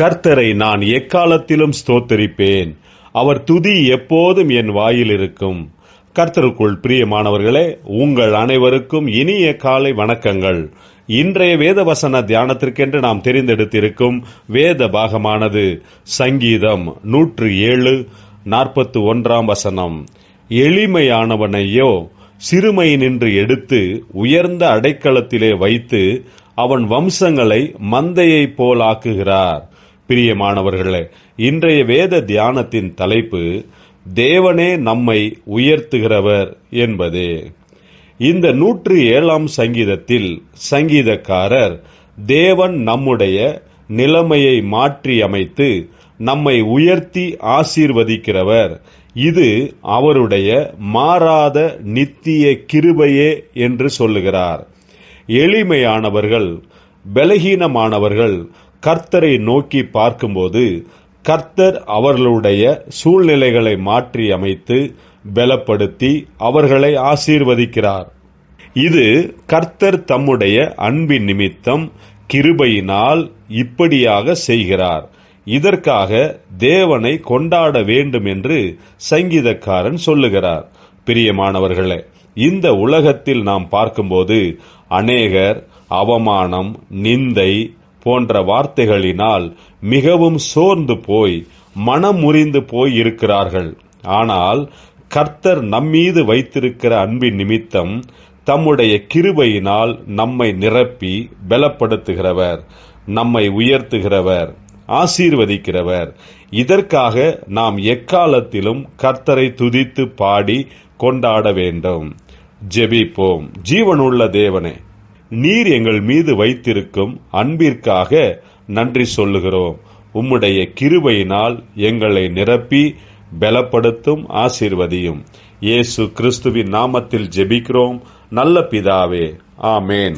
கர்த்தரை நான் எக்காலத்திலும் ஸ்தோத்தரிப்பேன். அவர் துதி எப்போதும் என் வாயில் இருக்கும். கர்த்தருக்குள் பிரியமானவர்களே உங்கள் அனைவருக்கும் இனிய காலை வணக்கங்கள். இன்றைய வேத வசன தியானத்திற்கென்று நாம் தெரிந்தெடுத்திருக்கும் வேத பாகமானது சங்கீதம் நூற்று ஏழு நாற்பத்து ஒன்றாம் வசனம். எளிமையானவனையோ சிறுமை நின்று எடுத்து உயர்ந்த அடைக்கலத்திலே வைத்து அவன் வம்சங்களை மந்தையைப் போலாக்குகிறார். பிரியமானவர்களே இன்றைய வேத தியானத்தின் தலைப்பு தேவனே நம்மை உயர்த்துகிறவர் என்பதே. இந்த நூற்று ஏழாம் சங்கீதத்தில் சங்கீதக்காரர் தேவன் நம்முடைய நிலைமையை மாற்றி அமைத்து நம்மை உயர்த்தி ஆசீர்வதிக்கிறவர். இது அவருடைய மாறாத நித்திய கிருபையே என்று சொல்லுகிறார். எளிமையானவர்கள் பலகீனமானவர்கள் கர்த்தரை நோக்கி பார்க்கும்போது கர்த்தர் அவர்களுடைய சூழ்நிலைகளை மாற்றி அமைத்து பலப்படுத்தி அவர்களை ஆசீர்வதிக்கிறார். இது கர்த்தர் தம்முடைய அன்பின் நிமித்தம் கிருபையினால் இப்படியாக செய்கிறார். இதற்காக தேவனை கொண்டாட வேண்டும் என்று சங்கீதக்காரன் சொல்லுகிறார். பிரியமானவர்களே இந்த உலகத்தில் நாம் பார்க்கும்போது அநேகர் அவமானம் நிந்தை போன்ற வார்த்தைகளினால் மிகவும் சோர்ந்து போய் மனம் முறிந்து போய் இருக்கிறார்கள். ஆனால் கர்த்தர் நம்மீது வைத்திருக்கிற அன்பின் நிமித்தம் தம்முடைய கிருபையினால் நம்மை நிரப்பி பலப்படுத்துகிறவர் நம்மை உயர்த்துகிறவர் ஆசீர்வதிக்கிறவர். இதற்காக நாம் எக்காலத்திலும் கர்த்தரை துதித்து பாடி கொண்டாட வேண்டும். ஜெபிப்போம். ஜீவனுள்ள தேவனே நீர் எங்கள் மீது வைத்திருக்கும் அன்பிற்காக நன்றி சொல்லுகிறோம். உம்முடைய கிருபையினால் எங்களை நிரப்பி பலப்படுத்தும் ஆசீர்வதியும். இயேசு கிறிஸ்துவின் நாமத்தில் ஜெபிக்கிறோம். நல்ல பிதாவே ஆமேன்.